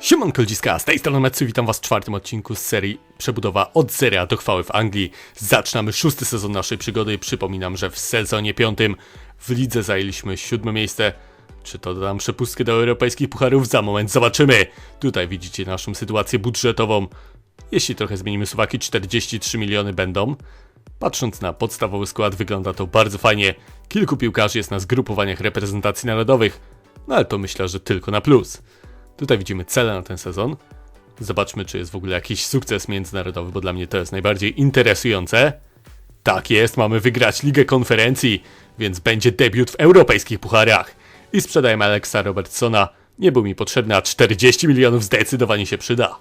Siemanko ludziska, z tej strony Metsu, witam was w czwartym odcinku z serii Przebudowa od zera do chwały w Anglii. Zaczynamy szósty sezon naszej przygody. Przypominam, że w sezonie piątym w lidze zajęliśmy siódme miejsce. Czy to dam przepustkę do europejskich pucharów? Za moment zobaczymy. Tutaj widzicie naszą sytuację budżetową. Jeśli trochę zmienimy suwaki, 43 miliony będą. Patrząc na podstawowy skład, wygląda to bardzo fajnie. Kilku piłkarzy jest na zgrupowaniach reprezentacji narodowych, no ale to myślę, że tylko na plus. Tutaj widzimy cele na ten sezon. Zobaczmy, czy jest w ogóle jakiś sukces międzynarodowy, bo dla mnie to jest najbardziej interesujące. Tak jest, mamy wygrać Ligę Konferencji, więc będzie debiut w europejskich pucharach. I sprzedajemy Alexa Robertsona. Nie był mi potrzebny, a 40 milionów zdecydowanie się przyda.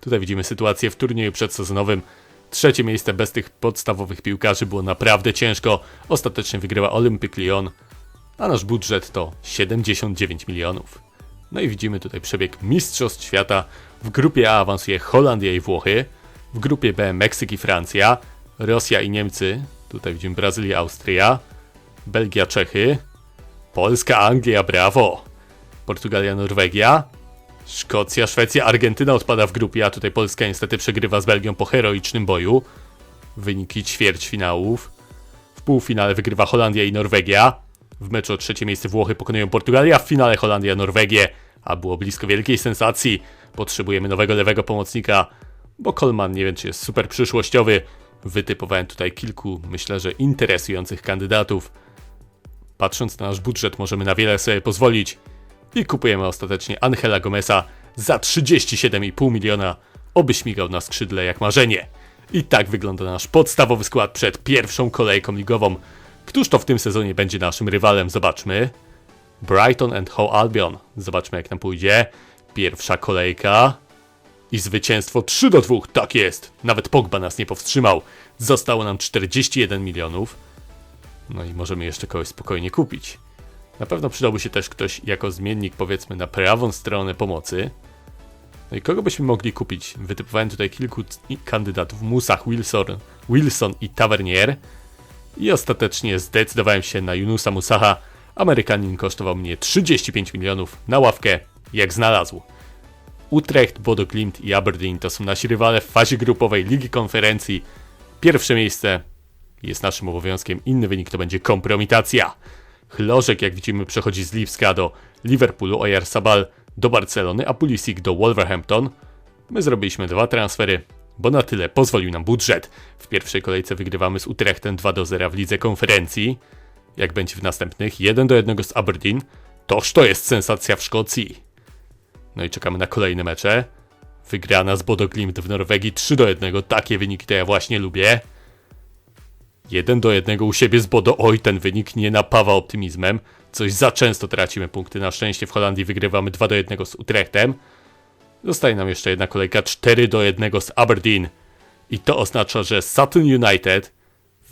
Tutaj widzimy sytuację w turnieju przedsezonowym. Trzecie miejsce bez tych podstawowych piłkarzy było naprawdę ciężko. Ostatecznie wygrywa Olympic Lyon, a nasz budżet to 79 milionów. No i widzimy tutaj przebieg Mistrzostw Świata. W grupie A awansuje Holandia i Włochy. W grupie B Meksyk i Francja. Rosja i Niemcy. Tutaj widzimy Brazylia, Austria. Belgia, Czechy. Polska, Anglia, brawo. Portugalia, Norwegia. Szkocja, Szwecja, Argentyna odpada w grupie, a tutaj Polska niestety przegrywa z Belgią po heroicznym boju. Wyniki ćwierćfinałów. W półfinale wygrywa Holandia i Norwegia. W meczu o trzecie miejsce Włochy pokonują Portugalię, a w finale Holandia Norwegię. A było blisko wielkiej sensacji. Potrzebujemy nowego lewego pomocnika, bo Kolman nie wiem czy jest super przyszłościowy. Wytypowałem tutaj kilku, myślę, że interesujących kandydatów. Patrząc na nasz budżet możemy na wiele sobie pozwolić. I kupujemy ostatecznie Angela Gomeza za 37,5 miliona, oby śmigał na skrzydle jak marzenie. I tak wygląda nasz podstawowy skład przed pierwszą kolejką ligową. Któż to w tym sezonie będzie naszym rywalem? Zobaczmy. Brighton and Hove Albion. Zobaczmy jak nam pójdzie. Pierwsza kolejka. I zwycięstwo 3 do 2. Tak jest. Nawet Pogba nas nie powstrzymał. Zostało nam 41 milionów. No i możemy jeszcze kogoś spokojnie kupić. Na pewno przydałby się też ktoś jako zmiennik powiedzmy na prawą stronę pomocy. No i kogo byśmy mogli kupić? Wytypowałem tutaj kilku kandydatów. Musach, Wilson, Wilson i Tavernier. I ostatecznie zdecydowałem się na Yunusa Musaha. Amerykanin kosztował mnie 35 milionów na ławkę, jak znalazł. Utrecht, Bodo Glimt i Aberdeen to są nasi rywale w fazie grupowej Ligi Konferencji. Pierwsze miejsce jest naszym obowiązkiem, inny wynik to będzie kompromitacja. Chlożek, jak widzimy, przechodzi z Lipska do Liverpoolu, Oyarzabal do Barcelony, a Pulisic do Wolverhampton. My zrobiliśmy dwa transfery, bo na tyle pozwolił nam budżet. W pierwszej kolejce wygrywamy z Utrechtem 2 do 0 w lidze konferencji. Jak będzie w następnych 1 do 1 z Aberdeen, toż to jest sensacja w Szkocji. No i czekamy na kolejne mecze. Wygrana z Bodo Glimt w Norwegii 3 do 1, takie wyniki to ja właśnie lubię. 1 do 1 u siebie z Bodo, oj ten wynik nie napawa optymizmem. Coś za często tracimy punkty, na szczęście w Holandii wygrywamy 2 do 1 z Utrechtem. Zostaje nam jeszcze jedna kolejka 4 do 1 z Aberdeen. I to oznacza, że Sutton United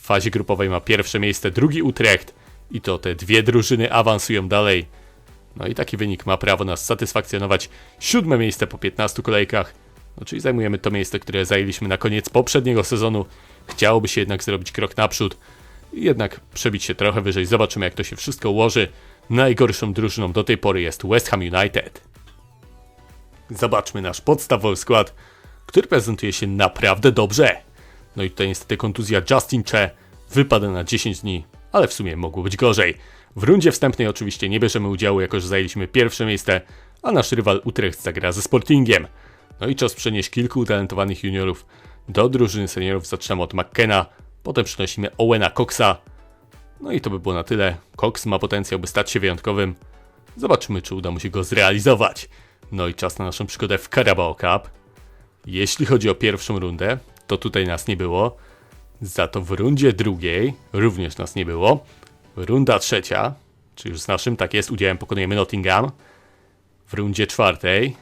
fazie grupowej ma pierwsze miejsce, drugi Utrecht. I to te dwie drużyny awansują dalej. No i taki wynik ma prawo nas satysfakcjonować. Siódme miejsce po 15 kolejkach. No czyli zajmujemy to miejsce, które zajęliśmy na koniec poprzedniego sezonu. Chciałoby się jednak zrobić krok naprzód. I jednak przebić się trochę wyżej. Zobaczymy jak to się wszystko ułoży. Najgorszą drużyną do tej pory jest West Ham United. Zobaczmy nasz podstawowy skład, który prezentuje się naprawdę dobrze. No i tutaj niestety kontuzja Justin Che wypada na 10 dni, ale w sumie mogło być gorzej. W rundzie wstępnej oczywiście nie bierzemy udziału, jako że zajęliśmy pierwsze miejsce, a nasz rywal Utrecht zagra ze Sportingiem. No i czas przenieść kilku utalentowanych juniorów do drużyny seniorów. Zaczynamy od McKenna, potem przynosimy Owena Coxa. No i to by było na tyle. Cox ma potencjał, by stać się wyjątkowym. Zobaczymy, czy uda mu się go zrealizować. No i czas na naszą przygodę w Carabao Cup. Jeśli chodzi o pierwszą rundę, to tutaj nas nie było. Za to w rundzie drugiej również nas nie było. Runda trzecia, czy już z naszym, tak jest, udziałem pokonujemy Nottingham. W rundzie czwartej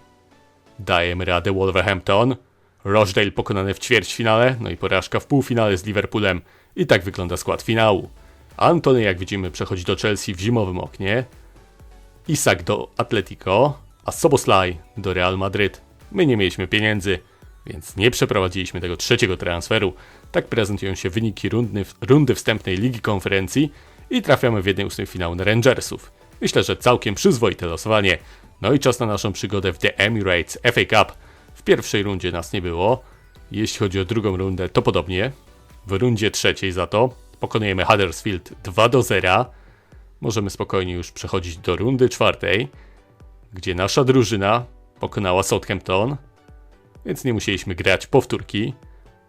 dajemy radę Wolverhampton. Rochdale pokonany w ćwierćfinale, no i porażka w półfinale z Liverpoolem. I tak wygląda skład finału. Antony, jak widzimy, przechodzi do Chelsea w zimowym oknie. Isak do Atletico, a Soboslaj do Real Madryt. My nie mieliśmy pieniędzy, więc nie przeprowadziliśmy tego trzeciego transferu. Tak prezentują się wyniki rundy, rundy wstępnej Ligi Konferencji i trafiamy w jednej ósmej finału na Rangersów. Myślę, że całkiem przyzwoite losowanie. No i czas na naszą przygodę w The Emirates FA Cup. W pierwszej rundzie nas nie było. Jeśli chodzi o drugą rundę, to podobnie. W rundzie trzeciej za to pokonujemy Huddersfield 2 do 0. Możemy spokojnie już przechodzić do rundy czwartej, gdzie nasza drużyna pokonała Southampton, więc nie musieliśmy grać powtórki.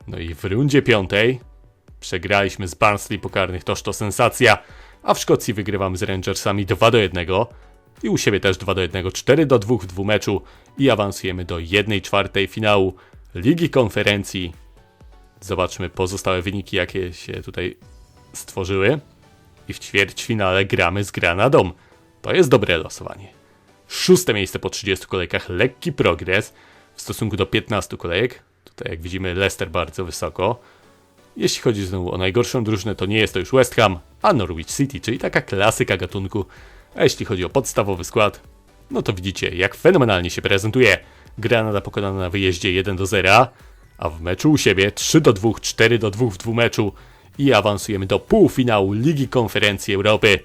No i w rundzie piątej przegraliśmy z Barnsley pokarnych, toż to sensacja, a w Szkocji wygrywamy z Rangersami 2 do 1 i u siebie też 2 do 1, 4 do 2 w dwumeczu i awansujemy do 1 czwartej finału Ligi Konferencji. Zobaczmy pozostałe wyniki, jakie się tutaj stworzyły. I w ćwierćfinale gramy z Granadą. To jest dobre losowanie. Szóste miejsce po 30 kolejkach, lekki progres w stosunku do 15 kolejek. Tutaj jak widzimy Leicester bardzo wysoko. Jeśli chodzi znowu o najgorszą drużynę, to nie jest to już West Ham, a Norwich City, czyli taka klasyka gatunku. A jeśli chodzi o podstawowy skład, no to widzicie jak fenomenalnie się prezentuje. Granada pokonana na wyjeździe 1 do 0, a w meczu u siebie 3 do 2, 4 do 2 w dwumeczu i awansujemy do półfinału Ligi Konferencji Europy.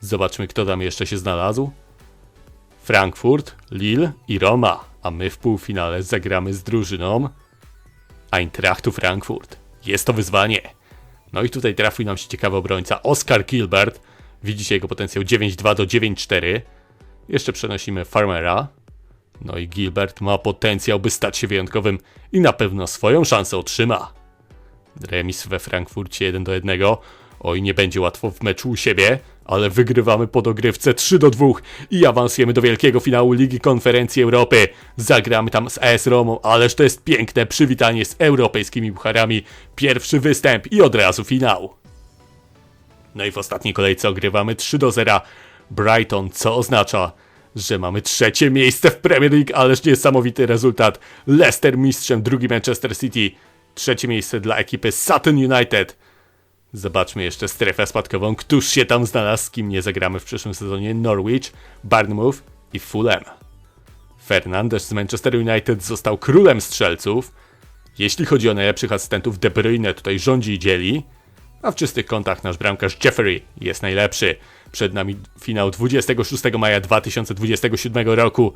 Zobaczmy kto tam jeszcze się znalazł. Frankfurt, Lille i Roma, a my w półfinale zagramy z drużyną Eintrachtu Frankfurt. Jest to wyzwanie. No i tutaj trafił nam się ciekawy obrońca Oscar Gilbert. Widzicie jego potencjał 9-2 do 9-4. Jeszcze przenosimy Farmera. No i Gilbert ma potencjał, by stać się wyjątkowym i na pewno swoją szansę otrzyma. Remis we Frankfurcie 1 do 1. Oj, nie będzie łatwo w meczu u siebie, ale wygrywamy po dogrywce 3 do 2 i awansujemy do wielkiego finału Ligi Konferencji Europy. Zagramy tam z AS Romą, ależ to jest piękne przywitanie z europejskimi bucharami. Pierwszy występ i od razu finał. No i w ostatniej kolejce ogrywamy 3 do 0 Brighton, co oznacza, że mamy trzecie miejsce w Premier League, ależ niesamowity rezultat. Leicester mistrzem, drugi Manchester City, trzecie miejsce dla ekipy Sutton United. Zobaczmy jeszcze strefę spadkową. Któż się tam znalazł, z kim nie zagramy w przyszłym sezonie? Norwich, Bournemouth i Fulham. Fernandes z Manchester United został królem strzelców. Jeśli chodzi o najlepszych asystentów, De Bruyne tutaj rządzi i dzieli. A w czystych kątach nasz bramkarz Jeffrey jest najlepszy. Przed nami finał 26 maja 2027 roku.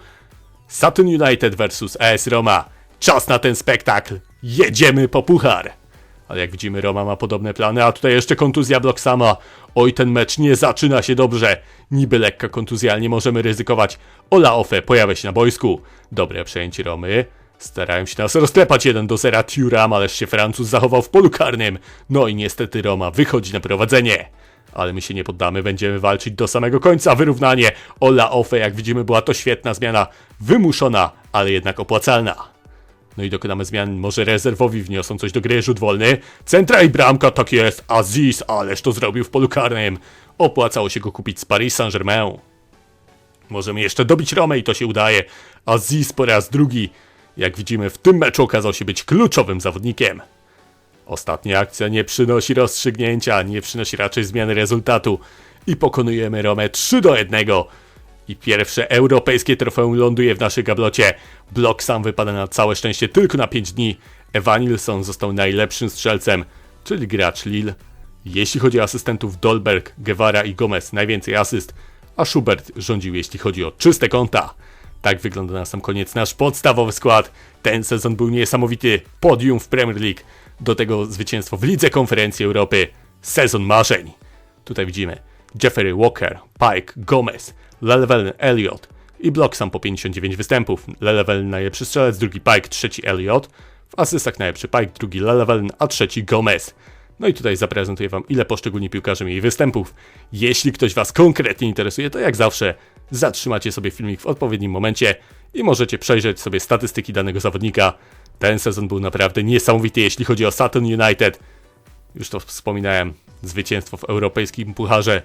Sutton United vs AS Roma. Czas na ten spektakl. Jedziemy po puchar. Ale jak widzimy, Roma ma podobne plany, a tutaj jeszcze kontuzja Bloksama. Oj, ten mecz nie zaczyna się dobrze. Niby lekka kontuzja, ale nie możemy ryzykować. Ola Ofe pojawia się na boisku. Dobre przejęcie Romy. Starają się nas rozklepać 1 do 0 Turam, ależ się Francuz zachował w polu karnym. No i niestety Roma wychodzi na prowadzenie. Ale my się nie poddamy, będziemy walczyć do samego końca. Wyrównanie. Ola Ofe, jak widzimy, była to świetna zmiana. Wymuszona, ale jednak opłacalna. No i dokonamy zmian, może rezerwowi wniosą coś do gry, rzut wolny. Centra i bramka, tak jest, Aziz, ależ to zrobił w polu karnym. Opłacało się go kupić z Paris Saint-Germain. Możemy jeszcze dobić Romę i to się udaje. Aziz po raz drugi, jak widzimy, w tym meczu okazał się być kluczowym zawodnikiem. Ostatnia akcja nie przynosi rozstrzygnięcia, nie przynosi raczej zmiany rezultatu i pokonujemy Romę 3 do 1. I pierwsze europejskie trofeum ląduje w naszej gablocie. Blok sam wypada na całe szczęście tylko na 5 dni. Evanilson został najlepszym strzelcem, czyli gracz Lille. Jeśli chodzi o asystentów Dolberg, Guevara i Gomez, najwięcej asyst, a Schubert rządził jeśli chodzi o czyste konta. Tak wygląda na sam koniec nasz podstawowy skład. Ten sezon był niesamowity. Podium w Premier League. Do tego zwycięstwo w Lidze Konferencji Europy. Sezon marzeń. Tutaj widzimy Jeffrey Walker, Pike, Gomez, Lelevel Elliot i Blocksam po 59 występów. Lelevel najlepszy strzelec, drugi Pike, trzeci Elliot. W asystach najlepszy Pike, drugi Lelevel, a trzeci Gomez. No i tutaj zaprezentuję Wam, ile poszczególni piłkarze mieli występów. Jeśli ktoś Was konkretnie interesuje, to jak zawsze zatrzymacie sobie filmik w odpowiednim momencie i możecie przejrzeć sobie statystyki danego zawodnika. Ten sezon był naprawdę niesamowity, jeśli chodzi o Sutton United. Już to wspominałem, zwycięstwo w europejskim pucharze,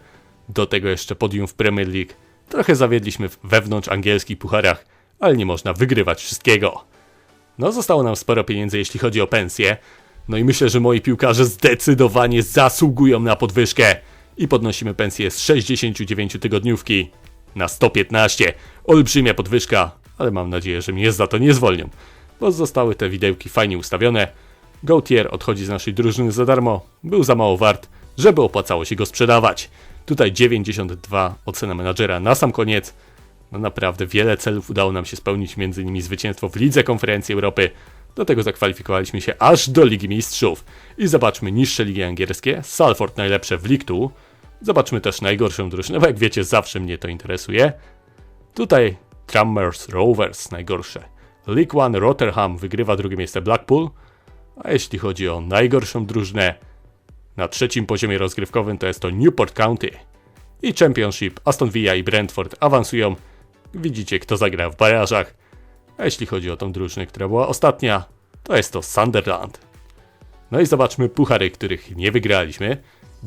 do tego jeszcze podium w Premier League. Trochę zawiedliśmy wewnątrz angielskich pucharach, ale nie można wygrywać wszystkiego. No, zostało nam sporo pieniędzy, jeśli chodzi o pensję. No i myślę, że moi piłkarze zdecydowanie zasługują na podwyżkę. I podnosimy pensję z 69 tygodniówki na 115. Olbrzymia podwyżka, ale mam nadzieję, że mnie za to nie zwolnią. Bo zostały te widełki fajnie ustawione. Gautier odchodzi z naszej drużyny za darmo. Był za mało wart, żeby opłacało się go sprzedawać. Tutaj 92 ocena menadżera na sam koniec. No naprawdę, wiele celów udało nam się spełnić, między innymi zwycięstwo w Lidze Konferencji Europy. Do tego zakwalifikowaliśmy się aż do Ligi Mistrzów. I zobaczmy niższe ligi angielskie. Salford najlepsze w League 2. Zobaczmy też najgorszą drużynę, bo jak wiecie, zawsze mnie to interesuje. Tutaj Trummers Rovers najgorsze. League One Rotterdam wygrywa drugie miejsce Blackpool. A jeśli chodzi o najgorszą drużynę na trzecim poziomie rozgrywkowym, to jest to Newport County. I Championship Aston Villa i Brentford awansują. Widzicie, kto zagra w barażach. A jeśli chodzi o tą drużynę, która była ostatnia, to jest to Sunderland. No i zobaczmy puchary, których nie wygraliśmy.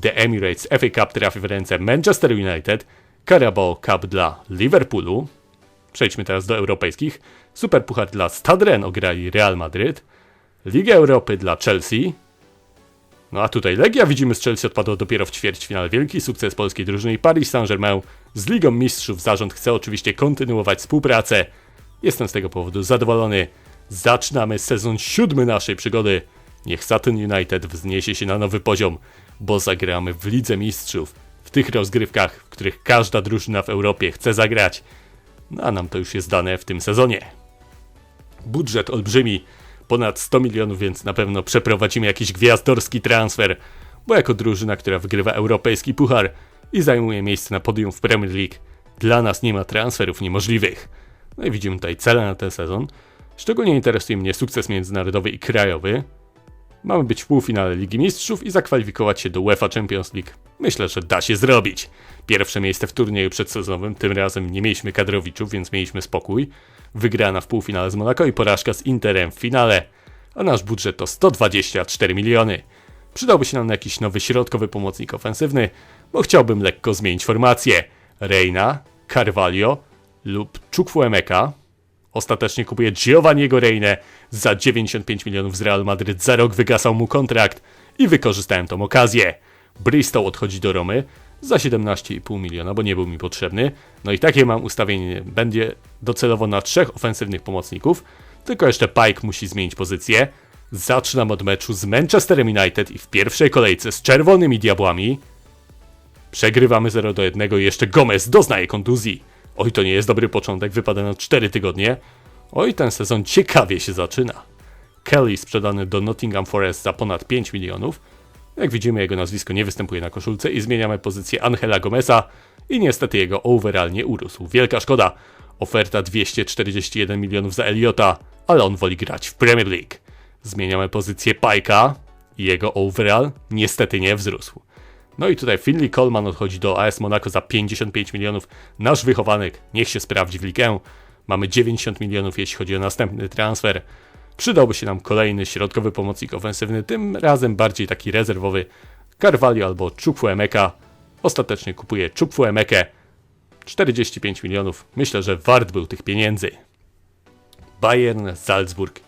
The Emirates FA Cup trafi w ręce Manchester United, Carabao Cup dla Liverpoolu. Przejdźmy teraz do europejskich. Super puchar dla Stadren ograli Real Madryt. Liga Europy dla Chelsea. No a tutaj Legia widzimy z Chelsea odpadło dopiero w ćwierćfinale. Wielki sukces polskiej drużyny i Paris Saint-Germain z Ligą Mistrzów. Zarząd chce oczywiście kontynuować współpracę. Jestem z tego powodu zadowolony. Zaczynamy sezon siódmy naszej przygody. Niech Saturn United wzniesie się na nowy poziom, bo zagramy w Lidze Mistrzów. W tych rozgrywkach, w których każda drużyna w Europie chce zagrać. No a nam to już jest dane w tym sezonie. Budżet olbrzymi, ponad 100 milionów, więc na pewno przeprowadzimy jakiś gwiazdorski transfer, bo jako drużyna, która wygrywa europejski puchar i zajmuje miejsce na podium w Premier League, dla nas nie ma transferów niemożliwych. No i widzimy tutaj cele na ten sezon. Szczególnie interesuje mnie sukces międzynarodowy i krajowy. Mamy być w półfinale Ligi Mistrzów i zakwalifikować się do UEFA Champions League. Myślę, że da się zrobić. Pierwsze miejsce w turnieju przedsezonowym, tym razem nie mieliśmy kadrowiczów, więc mieliśmy spokój. Wygrana w półfinale z Monaco i porażka z Interem w finale. A nasz budżet to 124 miliony. Przydałby się nam jakiś nowy środkowy pomocnik ofensywny, bo chciałbym lekko zmienić formację. Reina, Carvalho lub Chukwuemeka. Ostatecznie kupuje Giovanniego Reinę za 95 milionów z Real Madryt. Za rok wygasał mu kontrakt i wykorzystałem tą okazję. Bristol odchodzi do Romy za 17,5 miliona, bo nie był mi potrzebny. No i takie mam ustawienie. Będzie docelowo na trzech ofensywnych pomocników. Tylko jeszcze Pike musi zmienić pozycję. Zaczynam od meczu z Manchesterem United i w pierwszej kolejce z Czerwonymi Diabłami. Przegrywamy 0 do 1 i jeszcze Gomez doznaje kontuzji. Oj, to nie jest dobry początek, wypada na 4 tygodnie. Oj, ten sezon ciekawie się zaczyna. Kelly sprzedany do Nottingham Forest za ponad 5 milionów. Jak widzimy, jego nazwisko nie występuje na koszulce i zmieniamy pozycję Angela Gomeza i niestety jego overall nie urósł. Wielka szkoda. Oferta 241 milionów za Eliota, ale on woli grać w Premier League. Zmieniamy pozycję Pajka i jego overall niestety nie wzrósł. No i tutaj Finley Coleman odchodzi do AS Monaco za 55 milionów. Nasz wychowanek niech się sprawdzi w ligę. Mamy 90 milionów jeśli chodzi o następny transfer. Przydałby się nam kolejny środkowy pomocnik ofensywny, tym razem bardziej taki rezerwowy. Carvalho albo Chukwuemeka. Ostatecznie kupuje Chukwuemekę. 45 milionów. Myślę, że wart był tych pieniędzy. Bayern, Salzburg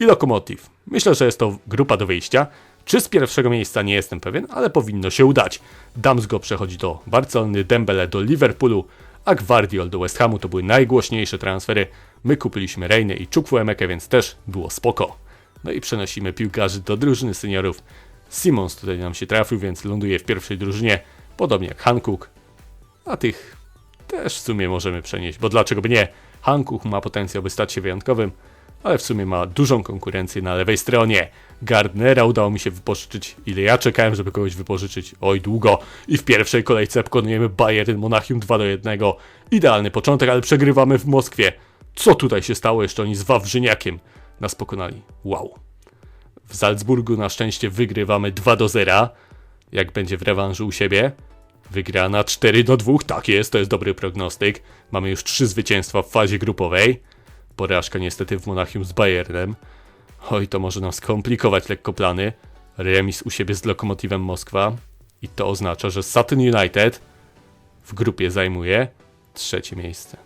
i Lokomotiv. Myślę, że jest to grupa do wyjścia. Czy z pierwszego miejsca nie jestem pewien, ale powinno się udać. Damsgo przechodzi do Barcelony, Dembele do Liverpoolu, a Gvardiol do West Hamu to były najgłośniejsze transfery. My kupiliśmy Rejny i Chukwuemekę, więc też było spoko. No i przenosimy piłkarzy do drużyny seniorów. Simons tutaj nam się trafił, więc ląduje w pierwszej drużynie, podobnie jak Hankook. A tych też w sumie możemy przenieść, bo dlaczego by nie? Hankook ma potencjał, by stać się wyjątkowym, ale w sumie ma dużą konkurencję na lewej stronie. Gardnera udało mi się wypożyczyć, ile ja czekałem, żeby kogoś wypożyczyć, oj długo. I w pierwszej kolejce pokonujemy Bayern Monachium 2 do 1. Idealny początek, ale przegrywamy w Moskwie. Co tutaj się stało? Jeszcze oni z Wawrzyniakiem nas pokonali. Wow. W Salzburgu na szczęście wygrywamy 2 do 0. Jak będzie w rewanżu u siebie? Wygrana 4 do 2, tak jest, to jest dobry prognostyk. Mamy już 3 zwycięstwa w fazie grupowej. Porażka niestety w Monachium z Bayernem. Oj, to może nam skomplikować lekko plany. Remis u siebie z Lokomotywem Moskwa. I to oznacza, że Saturn United w grupie zajmuje trzecie miejsce.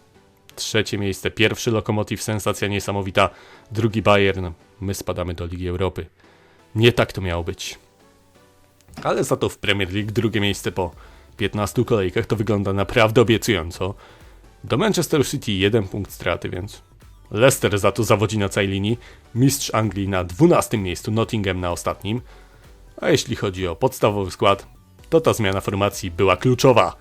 Trzecie miejsce, pierwszy Lokomotiv, sensacja niesamowita. Drugi Bayern, my spadamy do Ligi Europy. Nie tak to miało być. Ale za to w Premier League drugie miejsce po 15 kolejkach to wygląda naprawdę obiecująco. Do Manchester City jeden punkt straty, więc Leicester za to zawodzi na całej linii, mistrz Anglii na 12 miejscu, Nottingham na ostatnim. A jeśli chodzi o podstawowy skład, to ta zmiana formacji była kluczowa.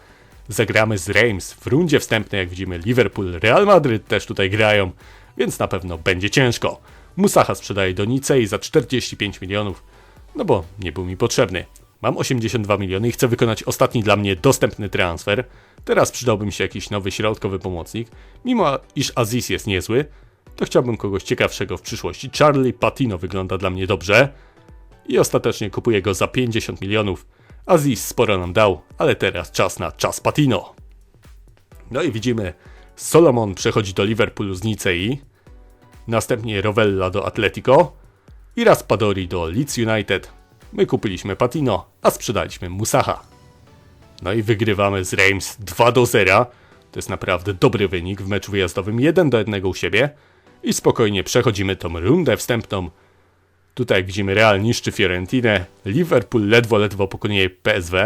zagramy z Reims. W rundzie wstępnej, jak widzimy, Liverpool, Real Madryt też tutaj grają, więc na pewno będzie ciężko. Musacha sprzedaje do Nicei za 45 milionów, no bo nie był mi potrzebny. Mam 82 miliony i chcę wykonać ostatni dla mnie dostępny transfer. Teraz przydałby mi się jakiś nowy środkowy pomocnik. Mimo iż Aziz jest niezły, to chciałbym kogoś ciekawszego w przyszłości. Charlie Patino wygląda dla mnie dobrze. I ostatecznie kupuję go za 50 milionów. Aziz sporo nam dał, ale teraz czas na czas Patino. No i widzimy, Solomon przechodzi do Liverpoolu z Nicei. Następnie Rovella do Atletico. I Raspadori do Leeds United. My kupiliśmy Patino, a sprzedaliśmy Musacha. No i wygrywamy z Reims 2 do 0. To jest naprawdę dobry wynik w meczu wyjazdowym 1 do 1 u siebie. I spokojnie przechodzimy tą rundę wstępną. Tutaj widzimy Real niszczy Fiorentinę, Liverpool ledwo ledwo pokonuje PSW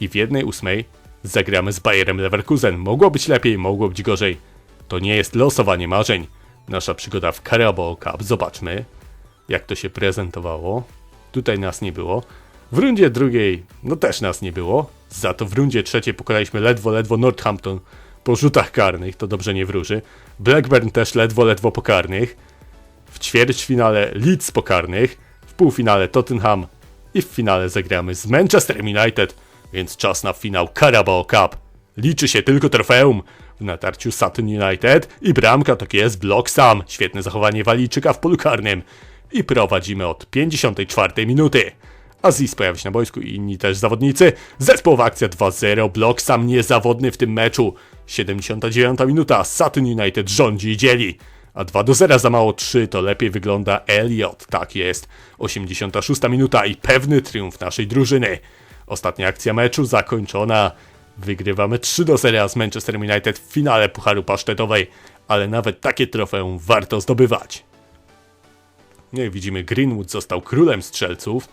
i w jednej ósmej zagramy z Bayerem Leverkusen. Mogło być lepiej, mogło być gorzej. To nie jest losowanie marzeń. Nasza przygoda w Carabao Cup. Zobaczmy, jak to się prezentowało. Tutaj nas nie było. W rundzie drugiej, no też nas nie było. Za to w rundzie trzeciej pokonaliśmy ledwo, ledwo Northampton po rzutach karnych, to dobrze nie wróży. Blackburn też ledwo, ledwo po karnych. W ćwierćfinale Leeds po karnych. W półfinale Tottenham. I w finale zagramy z Manchester United. Więc czas na finał Carabao Cup. Liczy się tylko trofeum w natarciu Sutton United i bramka to jest blok sam. Świetne zachowanie Walijczyka w polu karnym. I prowadzimy od 54 minuty. Aziz pojawi się na boisku i inni też zawodnicy. Zespołowa akcja 2-0, blok sam niezawodny w tym meczu. 79 minuta, Sutton United rządzi i dzieli. A 2 do 0 za mało 3 to lepiej wygląda Elliot. Tak jest. 86 minuta i pewny triumf naszej drużyny. Ostatnia akcja meczu zakończona. Wygrywamy 3 do 0 z Manchester United w finale Pucharu Pasztetowej, ale nawet takie trofeum warto zdobywać. No i widzimy, Greenwood został królem strzelców.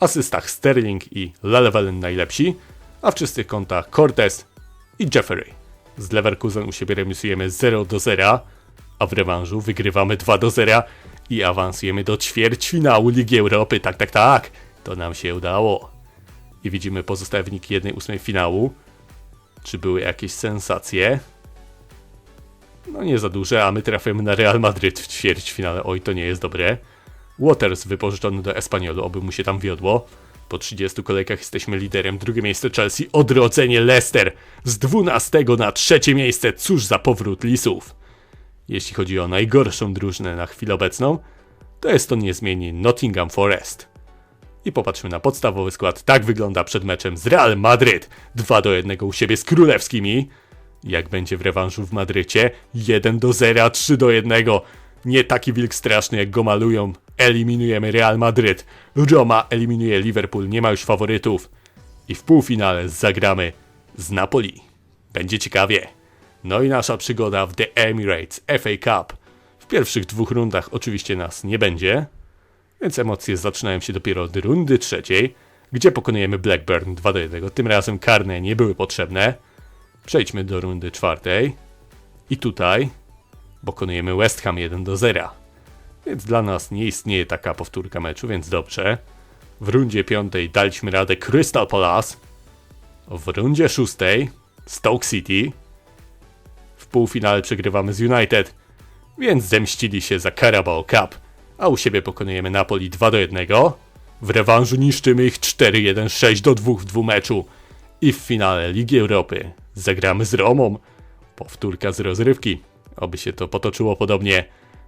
Asystach Sterling i Lelevelen najlepsi, a w czystych kątach Cortez i Jeffrey. Z Leverkusen u siebie remisujemy 0 do 0, a w rewanżu wygrywamy 2 do 0 i awansujemy do ćwierćfinału Ligi Europy. Tak, tak, tak, to nam się udało. I widzimy pozostałe wyniki 1-8 finału. Czy były jakieś sensacje? No nie za duże, a my trafiamy na Real Madryt w ćwierćfinale. Oj, to nie jest dobre. Waters wypożyczony do Espaniolu, oby mu się tam wiodło. Po 30 kolejkach jesteśmy liderem. Drugie miejsce Chelsea, odrodzenie Leicester. Z 12 na trzecie miejsce, cóż za powrót Lisów. Jeśli chodzi o najgorszą drużynę na chwilę obecną, to jest to niezmiennie Nottingham Forest. I popatrzmy na podstawowy skład. Tak wygląda przed meczem z Real Madryt. 2 do 1 u siebie z królewskimi. Jak będzie w rewanżu w Madrycie? 1 do 0, 3 do 1. Nie taki wilk straszny jak go malują. Eliminujemy Real Madryt. Roma eliminuje Liverpool, nie ma już faworytów. I w półfinale zagramy z Napoli. Będzie ciekawie. No i nasza przygoda w The Emirates FA Cup. W pierwszych dwóch rundach oczywiście nas nie będzie, więc emocje zaczynają się dopiero od rundy trzeciej, gdzie pokonujemy Blackburn 2 do 1. Tym razem karne nie były potrzebne. Przejdźmy do rundy czwartej. I tutaj pokonujemy West Ham 1 do 0. Więc dla nas nie istnieje taka powtórka meczu, więc dobrze. W rundzie piątej daliśmy radę Crystal Palace. W rundzie szóstej Stoke City. W półfinale przegrywamy z United, więc zemścili się za Carabao Cup, a u siebie pokonujemy Napoli 2 do 1. W rewanżu niszczymy ich 4-1-6 do 2 w dwumeczu. I w finale Ligi Europy zagramy z Romą. Powtórka z rozrywki. Oby się to potoczyło podobnie,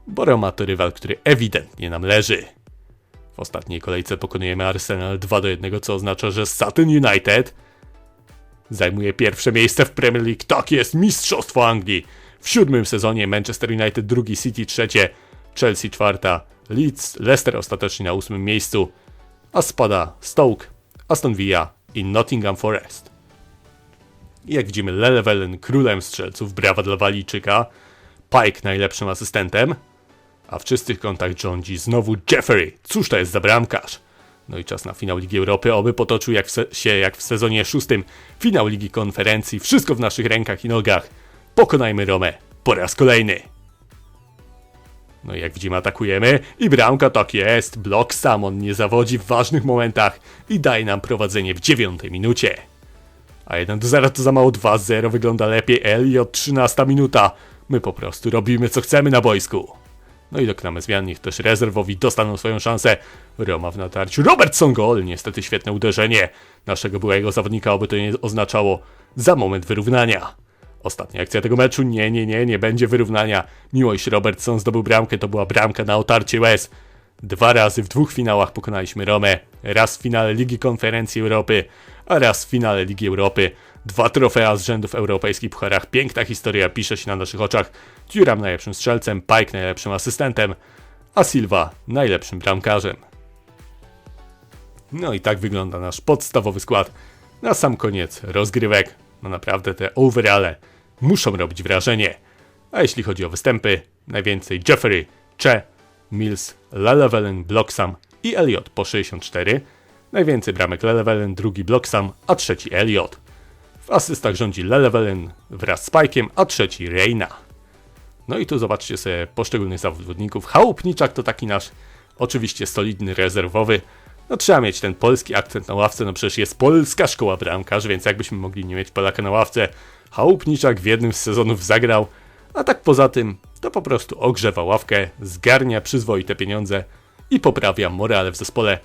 bo Roma to rywal, który ewidentnie nam leży. W ostatniej kolejce pokonujemy Arsenal 2 do 1, co oznacza, że Sutton United zajmuje pierwsze miejsce w Premier League. Tak jest, mistrzostwo Anglii. W siódmym sezonie Manchester United drugi, City trzecie, Chelsea czwarta, Leeds, Leicester ostatecznie na ósmym miejscu, a spada Stoke, Aston Villa i Nottingham Forest. I jak widzimy, Lelewelen królem strzelców, brawa dla Walijczyka, Pike najlepszym asystentem, a w czystych kątach rządzi znowu Jeffrey. Cóż to jest za bramkarz? No i czas na finał Ligi Europy, oby potoczył jak się jak w sezonie szóstym. Finał Ligi Konferencji, wszystko w naszych rękach i nogach. Pokonajmy Romę po raz kolejny. No i jak widzimy atakujemy i bramka tak jest, blok sam on nie zawodzi w ważnych momentach i daje nam prowadzenie w dziewiątej minucie. A 1 do 0 to za mało 2-0 wygląda lepiej. Elliot 13 minuta. My po prostu robimy co chcemy na boisku. No i dokonamy zmian, niech też rezerwowi dostaną swoją szansę. Roma w natarciu. Robertson gol! Niestety świetne uderzenie naszego byłego zawodnika, oby to nie oznaczało za moment wyrównania. Ostatnia akcja tego meczu. Nie, nie, nie, nie będzie wyrównania. Miłość Robertson zdobył bramkę, to była bramka na otarcie łez. Dwa razy w dwóch finałach pokonaliśmy Romę. Raz w finale Ligi Konferencji Europy, a raz w finale Ligi Europy. Dwa trofea z rzędu w europejskich pucharach. Piękna historia pisze się na naszych oczach. Thuram najlepszym strzelcem, Pike najlepszym asystentem, a Silva najlepszym bramkarzem. No i tak wygląda nasz podstawowy skład. Na sam koniec rozgrywek. No naprawdę te overale muszą robić wrażenie. A jeśli chodzi o występy, najwięcej Jeffrey, Che, Mills, Lelevelen, Blocksam i Elliot po 64. Najwięcej bramek Lelevelen, drugi Blocksam, a trzeci Elliot. W asystach rządzi Lelevelen wraz z Pike'iem, a trzeci Reina. No i tu zobaczcie sobie poszczególnych zawodników. Chałupniczak to taki nasz oczywiście solidny rezerwowy. No trzeba mieć ten polski akcent na ławce, no przecież jest polska szkoła bramkarzy, więc jakbyśmy mogli nie mieć Polaka na ławce. Chałupniczak w jednym z sezonów zagrał, a tak poza tym to po prostu ogrzewa ławkę, zgarnia przyzwoite pieniądze i poprawia morale w zespole.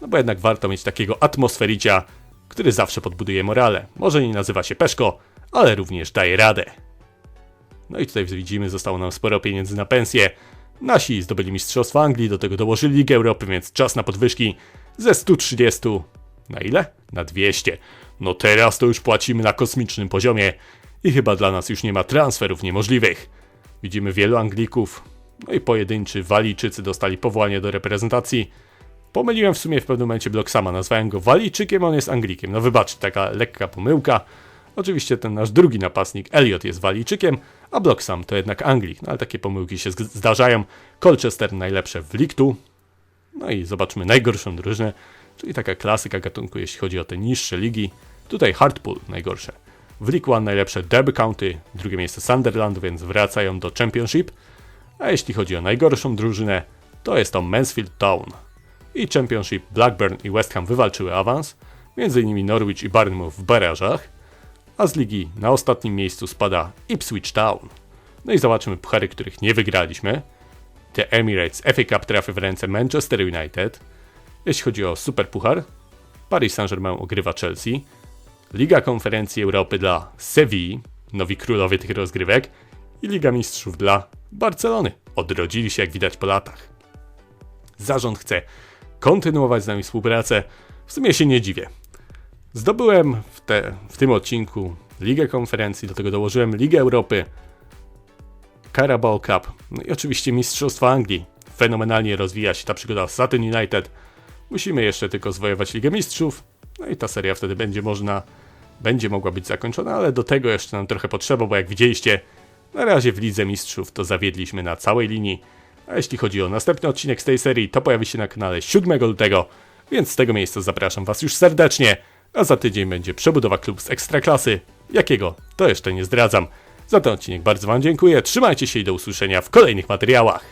No bo jednak warto mieć takiego atmosfericia, który zawsze podbuduje morale. Może nie nazywa się Peszko, ale również daje radę. No i tutaj widzimy, zostało nam sporo pieniędzy na pensję. Nasi zdobyli Mistrzostwo Anglii, do tego dołożyli Ligę Europy, więc czas na podwyżki ze 130 na ile? Na 200. No teraz to już płacimy na kosmicznym poziomie i chyba dla nas już nie ma transferów niemożliwych. Widzimy wielu Anglików, no i pojedynczy Walijczycy dostali powołanie do reprezentacji. Pomyliłem w sumie w pewnym momencie blok sama, nazwałem go Walijczykiem, on jest Anglikiem. No wybaczcie, taka lekka pomyłka. Oczywiście ten nasz drugi napastnik, Elliot, jest Walijczykiem, a Blocksam to jednak Anglik. No ale takie pomyłki się zdarzają. Colchester najlepsze w Liktu. No i zobaczmy najgorszą drużynę, czyli taka klasyka gatunku, jeśli chodzi o te niższe ligi. Tutaj Hartpool najgorsze. W League One najlepsze Derby County, drugie miejsce Sunderland, więc wracają do Championship. A jeśli chodzi o najgorszą drużynę, to jest to Mansfield Town. I Championship Blackburn i West Ham wywalczyły awans, innymi Norwich i Bournemouth w barażach, a z ligi na ostatnim miejscu spada Ipswich Town. No i zobaczymy puchary, których nie wygraliśmy. The Emirates FA Cup trafi w ręce Manchester United. Jeśli chodzi o Super Puchar, Paris Saint-Germain ogrywa Chelsea. Liga Konferencji Europy dla Sevilla, nowi królowie tych rozgrywek. I Liga Mistrzów dla Barcelony. Odrodzili się jak widać po latach. Zarząd chce kontynuować z nami współpracę. W sumie się nie dziwię. Zdobyłem w, te, w tym odcinku Ligę Konferencji, do tego dołożyłem Ligę Europy, Carabao Cup, no i oczywiście Mistrzostwa Anglii. Fenomenalnie rozwija się ta przygoda z Saturn United. Musimy jeszcze tylko zwojować Ligę Mistrzów, no i ta seria wtedy będzie można, będzie mogła być zakończona, ale do tego jeszcze nam trochę potrzeba, bo jak widzieliście, na razie w Lidze Mistrzów to zawiedliśmy na całej linii. A jeśli chodzi o następny odcinek z tej serii, to pojawi się na kanale 7 lutego, więc z tego miejsca zapraszam Was już serdecznie. A za tydzień będzie przebudowa klub z ekstraklasy. Jakiego? To jeszcze nie zdradzam. Za ten odcinek bardzo Wam dziękuję. Trzymajcie się i do usłyszenia w kolejnych materiałach.